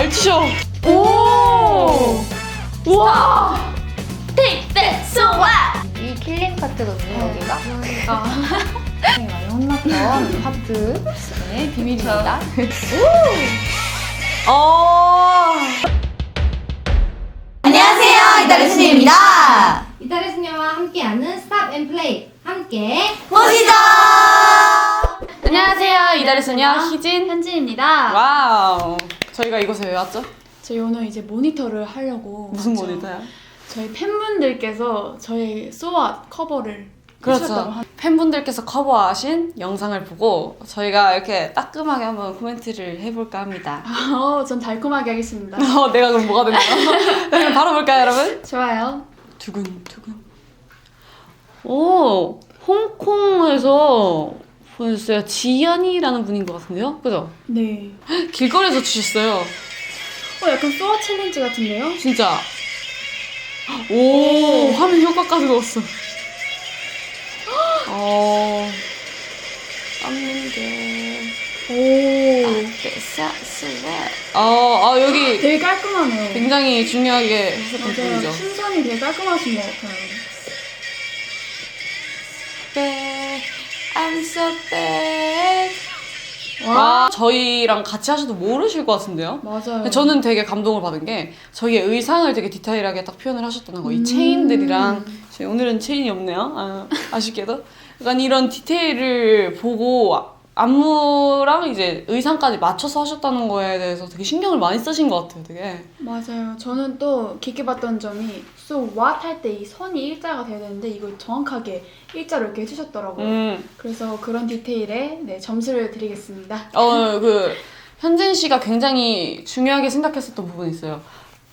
잘 치셔. 오. 우와. Take that, so what? 이 킬링 파트거든요 여기가. 그러니까. 많이 혼났던 파트. 네 비밀입니다. 어. 안녕하세요. 이달의 수녀와 함께하는 스탑 앤 플레이 함께 보시죠. 안녕하세요. 이달의 소녀 희진. 현진입니다. 와우. 저희가 이곳에 왜 왔죠? 저희 오늘 이제 모니터를 하려고 무슨 왔죠. 모니터야? 저희 팬분들께서 저희 소아 커버를 해주셨다고 그렇죠. 하- 팬분들께서 커버하신 영상을 보고 저희가 이렇게 따끔하게 한번 코멘트를 해볼까 합니다. 어, 전 달콤하게 하겠습니다. 어, 내가 그럼 뭐가 되나요? 그럼 바로 볼까요, 여러분? 좋아요. 두근 두근. 오, 홍콩에서 보내주셨어요. 지연이라는 분인 것 같은데요? 그죠? 네. 길거리에서 주셨어요. 어, 약간 소아 챌린지 같은데요? 진짜. 오, 화면 효과까지 넣었어. 어, 땀는 게. 오. 어, 아, 여기 되게 깔끔하네요. 굉장히 중요하게 했었던 맞아요. 부분이죠. 순선이 되게 깔끔하신 것 같아요. bad, I'm so bad. 와. 와, 저희랑 같이 하셔도 모르실 것 같은데요? 맞아요. 저는 되게 감동을 받은 게 저희의 의상을 되게 디테일하게 딱 표현을 하셨다는 거. 이 체인들이랑 저희 오늘은 체인이 없네요. 아, 아쉽게도. 약간 이런 디테일을 보고 아- 안무랑 이제 의상까지 맞춰서 하셨다는 거에 대해서 되게 신경을 많이 쓰신 것 같아요. 되게. 맞아요. 저는 또 깊게 봤던 점이 so what 할 때 이 선이 일자가 돼야 되는데 이걸 정확하게 일자로 이렇게 해주셨더라고요. 음, 그래서 그런 디테일에 네, 점수를 드리겠습니다. 어, 그, 현진 씨가 굉장히 중요하게 생각했었던 부분이 있어요.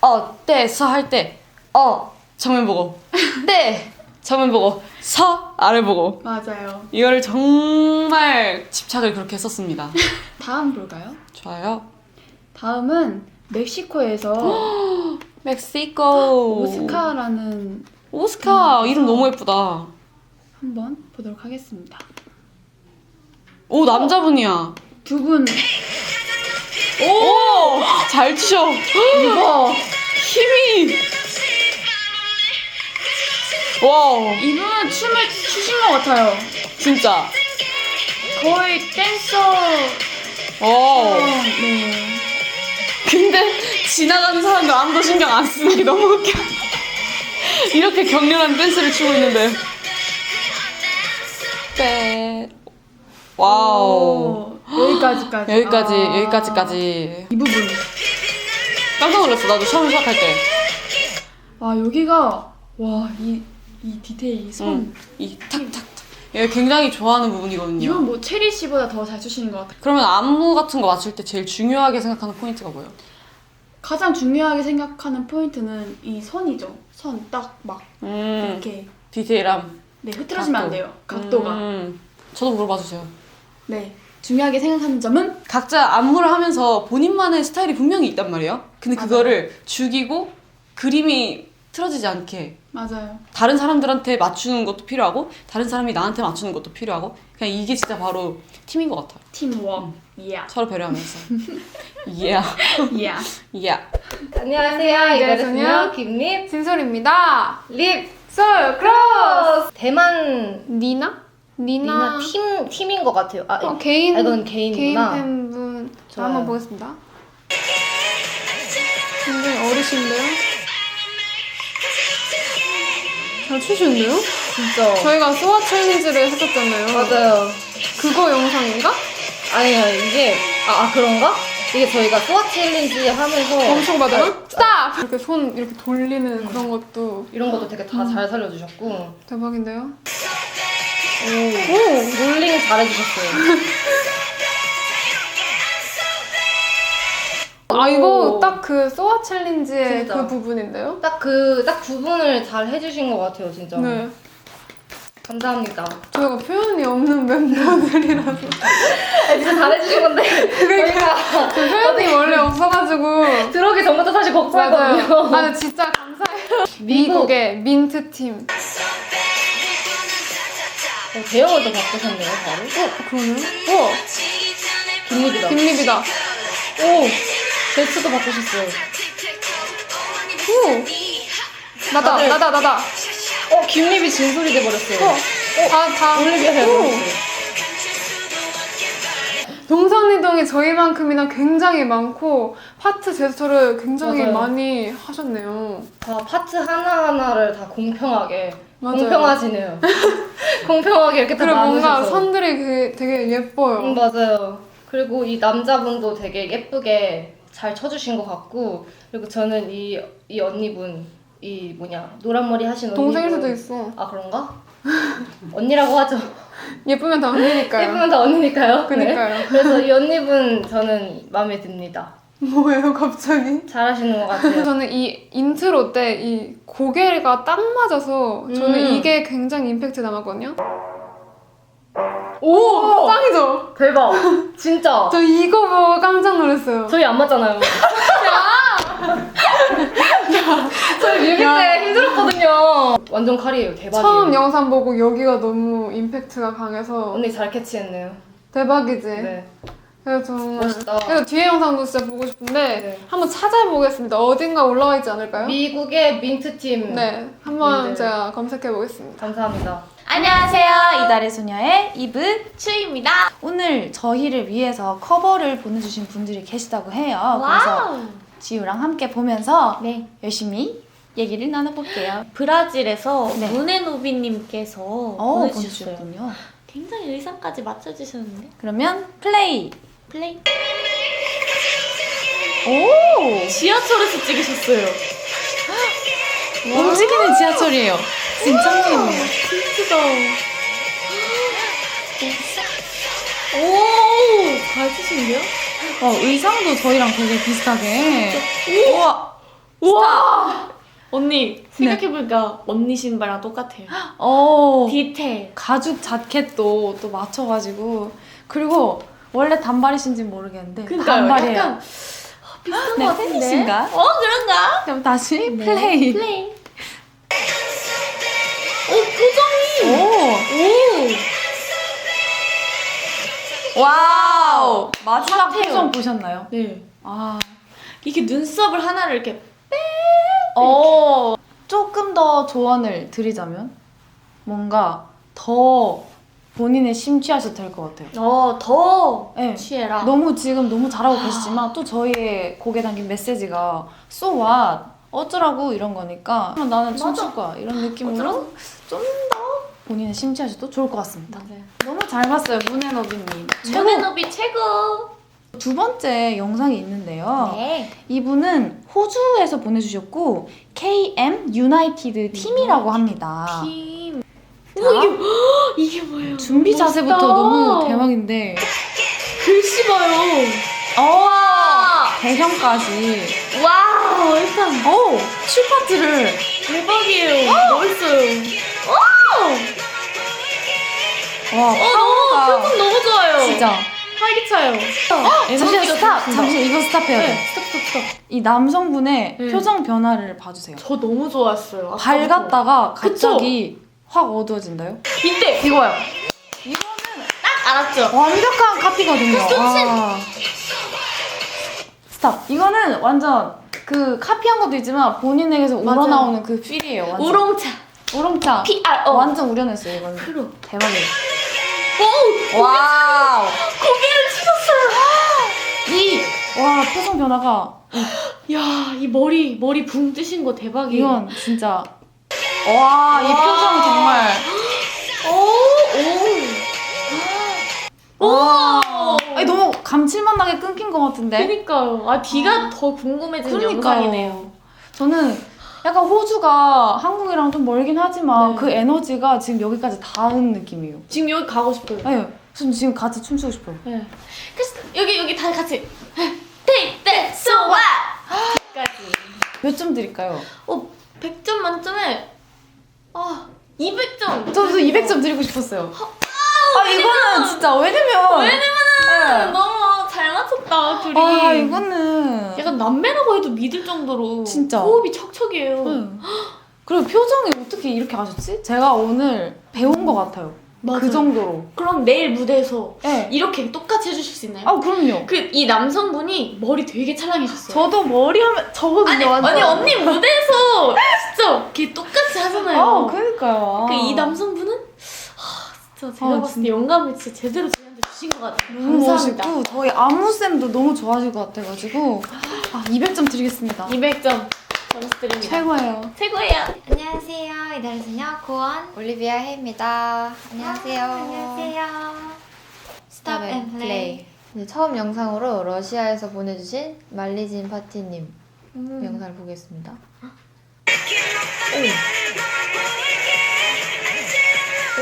어, 때, 서 할 때, 어, 정면 보고, 때, 정면 보고, 서, 아래 보고. 맞아요. 이거를 정말 집착을 그렇게 했었습니다. 다음 볼까요? 좋아요. 다음은 멕시코에서 멕시코. 오스카라는 오스카. 이름 너무 예쁘다. 한번 보도록 하겠습니다. 오, 남자분이야. 두 분 오! 잘 치셔. 이거 힘이. 와, 이분은 춤을 추신 것 같아요. 진짜. 거의 댄서. 어. 네. 근데 지나가는 사람들 아무도 신경 안 쓰는 게 너무 웃겨. 이렇게 격렬한 댄스를 추고 있는데. 빼. 와우. 오, 여기까지까지. 여기까지, 아. 여기까지까지. 이 부분. 깜짝 놀랐어. 나도 처음 시작할 때. 아 여기가 와 이 이 디테일 이 손. 응. 이 탁탁탁. 얘 굉장히 좋아하는 부분이거든요. 이건 뭐 체리 씨보다 더 잘 추시는 것 같아요. 그러면 안무 같은 거 맞출 때 제일 중요하게 생각하는 포인트가 뭐예요? 가장 중요하게 생각하는 포인트는 이 선이죠. 선 딱 막 음, 이렇게 디테일함. 네 흐트러지면 안 각도. 돼요. 각도가. 음, 저도 물어봐 주세요. 네 중요하게 생각하는 점은 각자 안무를 하면서 본인만의 스타일이 분명히 있단 말이에요. 근데 맞아요. 그거를 죽이고 그림이 틀어지지 않게 맞아요. 다른 사람들한테 맞추는 것도 필요하고 다른 사람이 나한테 맞추는 것도 필요하고 그냥 이게 진짜 바로 팀인 것 같아요. 팀워크. 예. 서로 배려하면서. 예. 예. 예. 안녕하세요 수녀 김립 진솔입니다. 립솔 크로스. 대만 니나? 니나. 니나 팀 팀인 것 같아요. 아, 어, 개인 아, 이건 개인 개인이구나. 팬분. 자, 좋아요. 한번 보겠습니다. 굉장히 어리신데요? 잘 추시는데요? 진짜 저희가 소아 챌린지를 했었잖아요. 맞아요. 그거 영상인가? 아니요 이게 아, 아 그런가? 이게 저희가 소아 챌린지 하면서 엄청 받아요? 아, 스탑! 이렇게 손 이렇게 돌리는 그런 것도 이런 것도 되게 다 잘 살려주셨고 대박인데요? 오, 롤링 잘해주셨어요. 아 이거 오. 딱그 소아 챌린지의 진짜. 그 부분인데요? 딱 그 딱 구분을 잘 해주신 것 같아요 진짜. 네. 감사합니다. 저희가 표현이 없는 멤버들이라서 진짜 잘해주신 건데 저희가 그 표현이 원래 없어가지고 들어오기 전부터 사실 맞아요. 걱정했거든요. 아 근데 진짜 감사해요. 미국. 미국의 민트 팀. 어, 대형을 또 바꾸셨네요 바로. 어 그러네. 우와 김립이다. 김립이다. 오 제스처도 바꾸셨어요. 나다 다들- 나다 나다. 어, 김립이 진솔이 돼버렸어요. 다다 올리비아 돼버렸어요. 동선이동이 저희만큼이나 굉장히 많고 파트 제스처를 굉장히 맞아요. 많이 하셨네요. 다 파트 하나하나를 다 공평하게 맞아요. 공평하시네요. 공평하게 이렇게 다 그리고 뭔가 나누셔서. 선들이 그- 되게 예뻐요. 음, 맞아요. 그리고 이 남자분도 되게 예쁘게 잘 쳐주신 것 같고 그리고 저는 이, 이 언니분 이 뭐냐 노란 머리 하신 언니분 동생일 수도 있어. 아 그런가? 언니라고 하죠. 예쁘면 다 언니니까요. 예쁘면 다 언니니까요. 그니까요. 네. 그래서 이 언니분 저는 마음에 듭니다. 뭐예요 갑자기? 잘하시는 것 같아요. 저는 이 인트로 때 이 고개가 딱 맞아서 저는 음. 이게 굉장히 임팩트 남았거든요. 오! 짱이죠? 대박. 진짜. 저 이거 보고 깜짝 놀랐어요. 저희 안 맞잖아요. 저희 뮤비 때 힘들었거든요. 완전 칼이에요. 대박이에요. 처음 영상 보고 여기가 너무 임팩트가 강해서 언니 잘 캐치했네요. 대박이지? 네. 그래서 정말 멋있다. 그래서 뒤에 영상도 진짜 보고 싶은데 네. 한번 찾아보겠습니다. 어딘가 올라와 있지 않을까요? 미국의 민트 팀. 네, 한번 네. 제가 검색해 보겠습니다. 감사합니다. 안녕하세요. 이달의 소녀의 이브 추입니다. 오늘 저희를 위해서 커버를 보내주신 분들이 계시다고 해요. 그래서 지우랑 함께 보면서 네. 열심히 얘기를 나눠볼게요. 브라질에서 네. 문에노비님께서 어, 보내주셨어요. 보내주셨군요. 굉장히 의상까지 맞춰주셨는데. 그러면 플레이. 플레이. 오! 지하철에서 찍으셨어요. 움직이는 지하철이에요. 진창이네요. 진짜다. 오, 잘 치시는데요? 어, 의상도 저희랑 되게 비슷하게. 우와! 우와! 언니, 생각해보니까 언니 신발랑 똑같아요. 어, 디테일. 가죽 자켓도 또 맞춰가지고. 그리고 원래 단발이신지 모르겠는데. 그러니까요. 단발이에요. 약간 비슷한 네, 것 같은데. 팬이신가? 어, 그런가? 그럼 다시 네. 플레이. 플레이. 와우! 마지막. 표정 보셨나요? 네. 아, 이게 눈썹을 하나를 이렇게 어, 조금 더 조언을 드리자면 뭔가 더 본인의 심취하셔도 될 것 같아요. 어, 더 네. 취해라. 너무 지금 너무 잘하고 계시지만 또 저희의 곡에 담긴 메시지가 so what? 어쩌라고 이런 거니까 나는 춤출 거야 이런 느낌으로 어쩌라고? 좀더 본인의 심취하셔도 좋을 것 같습니다. 맞아요. 너무 잘 봤어요 문앤어비님. 최고노비 최고. 두 번째 영상이 있는데요. 네. 이분은 호주에서 보내주셨고 KM 유나이티드 팀이라고 합니다. 팀. 자, 오, 이게 헉, 이게 뭐예요? 준비 멋있다. 자세부터 너무 대박인데 글씨 봐요. 어 와. 배경까지 와우, 일단 오 슈파트를 대박이에요. 멋있어요. 와 어, 너무 파워가 표정 너무 좋아요. 진짜 활기차요. 잠시만 스탑 잠시 이거 스탑해야 돼. 네, 스톱 스톱 스톱. 이 남성분의 네. 표정 변화를 봐주세요. 저 너무 좋았어요. 아까부터. 밝았다가 그쵸? 갑자기 확 어두워진다요? 이때 이거요. 딱 알았죠. 완벽한 카피거든요. 와. 스탑. 이거는 완전 그 카피한 것도 있지만 본인에게서 맞아요. 우러나오는 그 필이에요. 완전. 우롱차. 우롱차. P R O. 완전 우려냈어요 이거는. 프로. 대박이에요. 오, 와우. 고개를 치셨어요. 이, 와, 표정 변화가. 야, 이 머리 머리 붕 뜨신 거 대박이에요. 이건 진짜. 와, 이 표정 정말. 오, 오. 와. 오. 아니, 너무 감칠맛 나게 끊긴 것 같은데? 그니까요. 아 뒤가 더 궁금해지는 영상이네요. 저는 약간 호주가 한국이랑 좀 멀긴 하지만 네. 그 에너지가 지금 여기까지 닿은 느낌이에요. 지금 여기 가고 싶어요. 네, 전 지금 같이 춤추고 싶어요. 네. 그래서 여기 여기 다 같이 Take that so what? 까지. 몇 점 드릴까요? 어, 100점 만점에 아, 200점. 저도 200점 드리고 싶었어요. 아, 이거는 진짜 왜냐면. 왜냐면은 너무 잘 맞췄다, 둘이. 아, 이거는. 약간 남매라고 해도 믿을 정도로 진짜. 호흡이 척척이에요. 응. 그리고 표정이 어떻게 이렇게 하셨지? 제가 오늘 배운 것 같아요. 맞아요. 그 정도로. 그럼 내일 무대에서 네. 이렇게 똑같이 해주실 수 있나요? 아 그럼요. 그 이 남성분이 머리 되게 찰랑해졌어요. 저도 머리 하면 저거든요. 아니, 완전. 아니 언니 무대에서 진짜 이렇게 똑같이 하잖아요. 아 그러니까요. 그 이 남성분은 하, 진짜 제가 아, 봤을 때 영감을 진짜 제대로 저희한테 주신 것 같아요. 너무 감사합니다. 멋있고 저희 안무쌤도 너무 좋아하실 것 같아가지고 아 200점 드리겠습니다. 200점 점수 드립니다. 최고예요. 최고예요. 안녕하세요. 이달소녀 고원 올리비아 헤입니다. 안녕하세요. 안녕하세요. 스탑 앤 플레이. 네, 처음 영상으로 러시아에서 보내주신 말리진 파티님 영상을 보겠습니다. 오.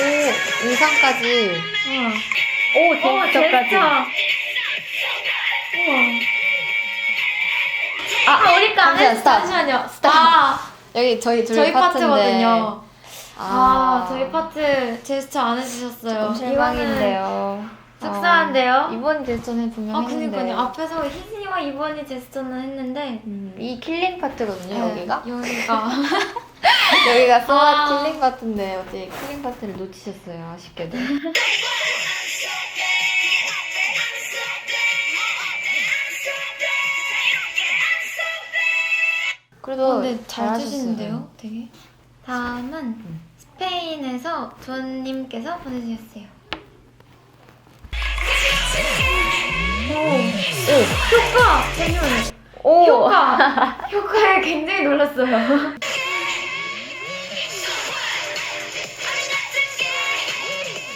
오, 의상까지. 오, 제스처까지. 아, 우리 거 잠시만, 안에 스탑. 잠시만요. 스탑. 아, 여기 저희 둘 저희 파트인데. 파트거든요. 아, 아, 저희 파트 제스처 안 해주셨어요. 조금 실망인데요. 이거는 속상한데요? 어, 이번 제스처는 분명 아, 했는데. 그니까요. 앞에서 희진이와 이번이 제스처는 했는데 음, 이 킬링 파트거든요, 네, 여기가. 여기가 여기가 소아 아. 킬링 파트인데 어떻게 킬링 파트를 놓치셨어요, 아쉽게도. 그래도 근데 잘 잘하셨어요. 주시는데요, 되게. 다음은 스페인에서 존님께서 보내주셨어요. 효과! 잠시만요. 오! 효과! 효과에 굉장히 놀랐어요.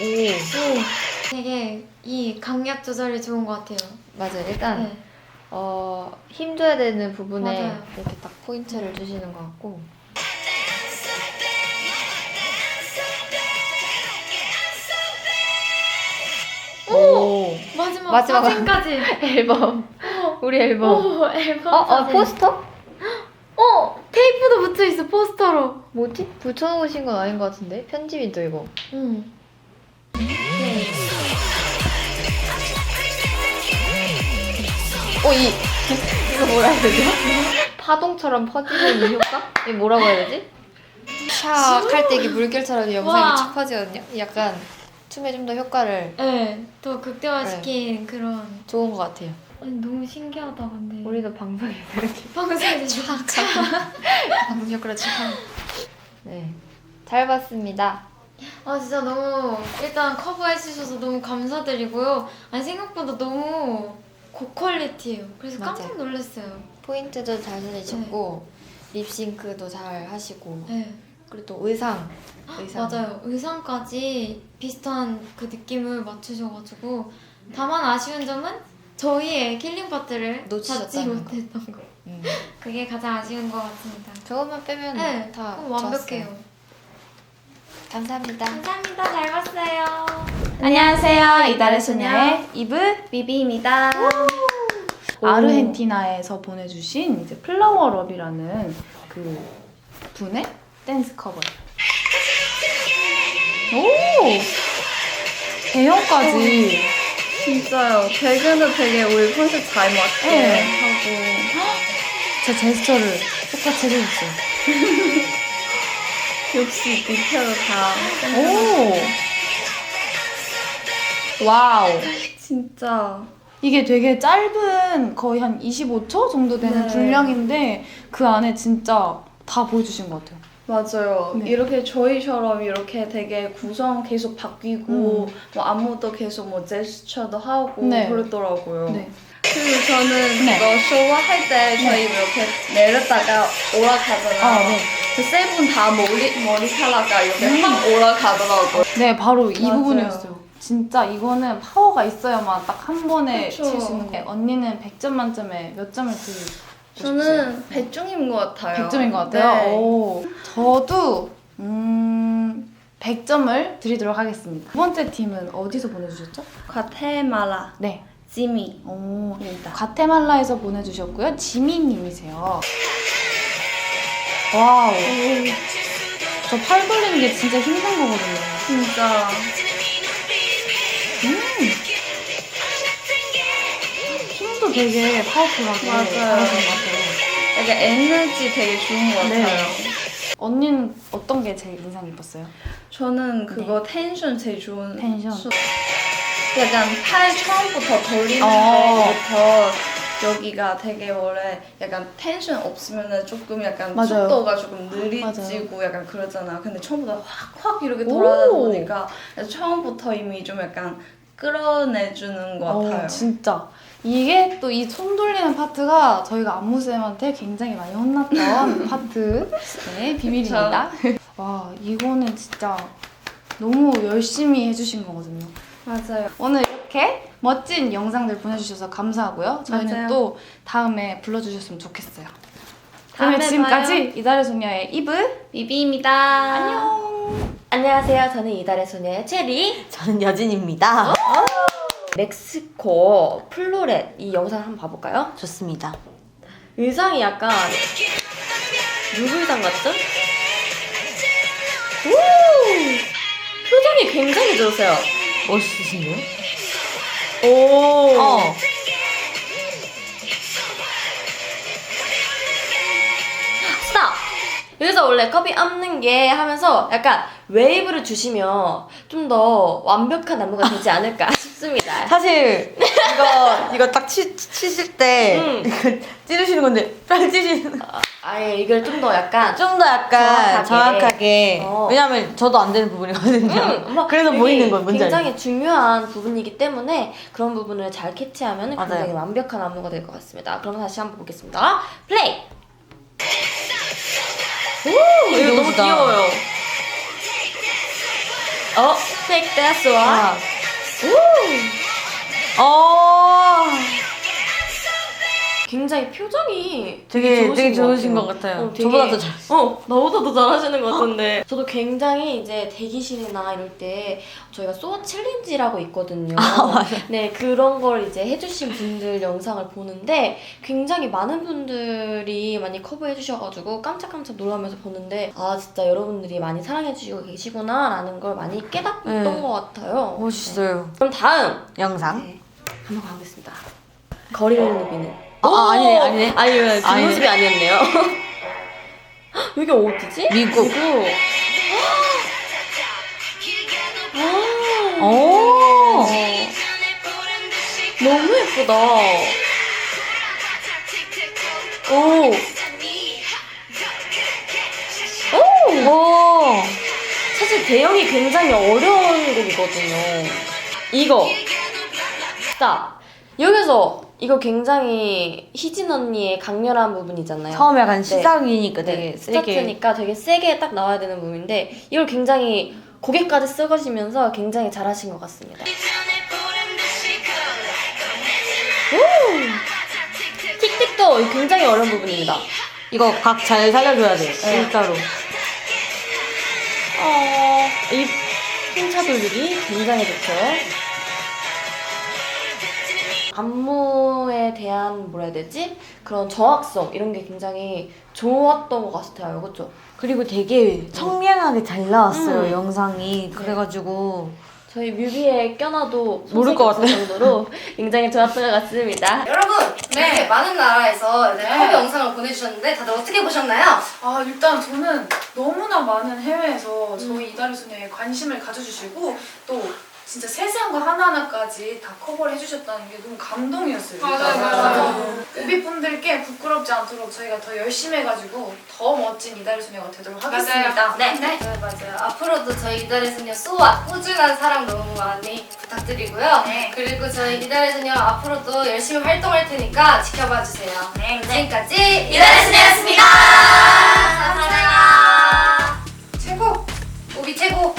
오. 되게 이 강약 조절이 좋은 것 같아요. 맞아요. 일단 네. 어, 힘줘야 되는 부분에 맞아요. 이렇게 딱 포인트를 주시는 것 같고. 오! 마지막, 마지막. 사진까지. 앨범. 우리 앨범. 오, 앨범 어, 어, 사진. 포스터? 어, 테이프도 붙어있어, 포스터로. 뭐지? 붙여놓으신 건 아닌 것 같은데? 편집이죠, 이거. 응. 어, 이, 이거 뭐라 해야 되지? 파동처럼 퍼지는 이 효과? 이 뭐라고 해야 되지? 샥할 때 이게 물결처럼 이 영상이 와. 착 퍼지거든요? 약간 춤에 좀 더 효과를 네, 더 극대화시킨 그런. 좋은 것 같아요. 아니, 너무 신기하다, 근데. 우리도 방송에서 이렇게 방송에서 방송 효과를 착한. 네. 잘 봤습니다. 아 진짜 너무 일단 커버해 주셔서 너무 감사드리고요. 아니 생각보다 너무 고퀄리티예요. 그래서 맞아요. 깜짝 놀랐어요. 포인트도 잘 살리셨고, 립싱크도 잘 하시고, 네, 그리고 또 의상. 의상. 맞아요. 의상까지 비슷한 그 느낌을 맞추셔가지고 다만 아쉬운 점은 저희의 킬링 파트를 놓치셨다는 거. 못했던 거. 음. 그게 가장 아쉬운 것 같습니다. 저것만 빼면 네, 다 그럼 완벽해요. 감사합니다. 감사합니다. 잘 봤어요. 안녕하세요. 이달의 소녀의 이브 비비입니다. 아르헨티나에서 보내주신 이제 플라워 럽이라는 그 분의 댄스 커버. 오 대형까지. 진짜요. 배그는 되게 우리 컨셉 잘 맞게 네. 하고 제 제스처를 똑같이 해주셨어요. 역시 디테일 다 오 와우. 진짜 이게 되게 짧은 거의 한 25초 정도 되는 네. 분량인데 그 안에 진짜 다 보여주신 것 같아요. 맞아요. 네. 이렇게 저희처럼 이렇게 되게 구성 계속 바뀌고 뭐 안무도 계속 뭐 제스처도 하고 네. 그러더라고요. 네. 그리고 저는 네. 이거 쇼 할 때 저희 이렇게 내렸다가 올라가잖아요. 아, 네. 그세 분 다 머리 머리카락가 이렇게 확 올라가더라고요. 네, 바로 이 맞아요. 부분이었어요. 진짜 이거는 파워가 있어야만 딱 한 번에. 칠 수 있는 거예요. 언니는 100점 만점에 몇 점을 드리고 저는 배중인 것 같아요. 100점인 것 같아요. 네. 오, 저도 음 100점을 드리도록 하겠습니다. 두 번째 팀은 어디서 보내주셨죠? 과테말라 네. 지미. 오, 가테말라에서 보내주셨고요. 지미님이세요. 와우. 저 팔 돌리는 게 진짜 힘든 거거든요. 진짜 힘도 되게 파워풀하게 맞아요. 잘하신 것 같아요. 되게 에너지 되게 좋은 것 네. 같아요. 언니는 어떤 게 제일 인상 깊었어요? 저는 그거 텐션 제일 좋은 텐션. 수- 약간 팔 처음부터 돌리는 어. 거부터 여기가 되게 원래 약간 텐션 없으면은 조금 약간 맞아요. 속도가 조금 느리지고 약간 그러잖아. 근데 처음부터 확확 이렇게 오. 돌아다 보니까 처음부터 이미 좀 약간 끌어내주는 것 같아요. 어, 진짜. 이게 또 이 손 돌리는 파트가 저희가 안무쌤한테 굉장히 많이 혼났던 파트. 네, 비밀입니다. 와, 이거는 진짜 너무 열심히 해주신 거거든요. 맞아요. 오늘 이렇게 멋진 영상들 보내주셔서 감사하고요. 저희는 맞아요. 또 다음에 불러주셨으면 좋겠어요. 그러면 다음에 지금까지 이달의 소녀의 이브 비비입니다. 안녕. 안녕하세요. 저는 이달의 소녀의 체리. 저는 여진입니다. 멕시코 플로렛 이 영상 한번 봐볼까요? 좋습니다. 의상이 약간 누구 의상 같죠? 오! 표정이 굉장히 좋으세요. 멋있으신데요? 오. 어. 여기서 원래 커피 없는 게 하면서 약간 웨이브를 주시면 좀 더 완벽한 안무가 되지 않을까 싶습니다. 사실 이거 이거 딱 치, 치실 때 음. 이거 찌르시는 건데 딱 찌르시는 아예 이걸 좀 더 약간 좀 더 약간 정확하게. 어. 왜냐면 저도 안 되는 부분이거든요. 음, 뭐 그래서 이게 보이는 건 뭔지 알죠? 굉장히 중요한 부분이기 때문에 그런 부분을 잘 캐치하면 맞아요. 굉장히 완벽한 안무가 될 것 같습니다. 그럼 다시 한번 보겠습니다. 플레이! 오! 이거 너무. 귀여워요. 어? Take that one. 아. 어. 굉장히 표정이 되게 좋으신 되게 좋으신. 것 같아요. 어, 되게- 저보다 더 잘. 어, 나보다 더 잘하시는 것 같은데. 저도 굉장히 이제 대기실이나 이럴 때 저희가 소어 챌린지라고 있거든요. 네, 그런 걸 이제 해주신 분들 영상을 보는데 굉장히 많은 분들이 많이 커버해 주셔가지고 깜짝깜짝 놀라면서 보는데 아, 진짜 여러분들이 많이 사랑해주시고 계시구나라는 걸 많이 깨닫던 네. 것 같아요. 멋있어요. 네. 그럼 다음 영상. 네, 한번 가보겠습니다. 거리를 누비는. 아, 아, 아니네, 아니네. 아니, 아니네. 뒷모습이 아니었네요. 여기 어디지? 미국. 미국. 오. 너무 예쁘다. 오. 오. 사실 대형이 굉장히 어려운 곡이거든요. 이거. 자, 여기서 이거 굉장히 희진 언니의 강렬한 부분이잖아요. 처음에 약간 네. 시작이니까 되게 네, 세게. 스타트니까 되게 세게 딱 나와야 되는 부분인데 이걸 굉장히 고개까지 쓰시면서 굉장히 잘하신 것 같습니다. 오! 틱틱도 굉장히 어려운 부분입니다. 이거 각 잘 살려줘야 돼. 진짜로. 어, 이 돌리기 굉장히 좋죠. 안무에 대한 뭐라 해야 되지? 그런 정확성 이런 게 굉장히 좋았던 것 같아요. 그렇죠? 그리고 되게 청량하게 잘 나왔어요 음. 영상이. 그래가지고 저희 뮤비에 껴놔도 모를 것 없을 정도로 굉장히 좋았던 것 같습니다. 여러분, 이렇게 많은 나라에서 이제 네. 영상을 보내주셨는데 다들 어떻게 보셨나요? 아 일단 저는 너무나 많은 해외에서 저희 이달의 소녀에 관심을 가져주시고 또 진짜 세세한 거 하나하나까지 다 커버를 해주셨다는 게 너무 감동이었어요. 맞아요, 맞아요. 네. 오비분들께 부끄럽지 않도록 저희가 더 열심히 해가지고 더 멋진 이달의 소녀가 되도록 하겠습니다. 네. 네. 네, 맞아요. 앞으로도 저희 이달의 소녀 소와 꾸준한 사랑 너무 많이 부탁드리고요. 네. 그리고 저희 이달의 소녀 앞으로도 열심히 활동할 테니까 지켜봐 주세요. 네. 네. 지금까지 이달의 소녀였습니다. 감사합니다. 최고! 우비 최고!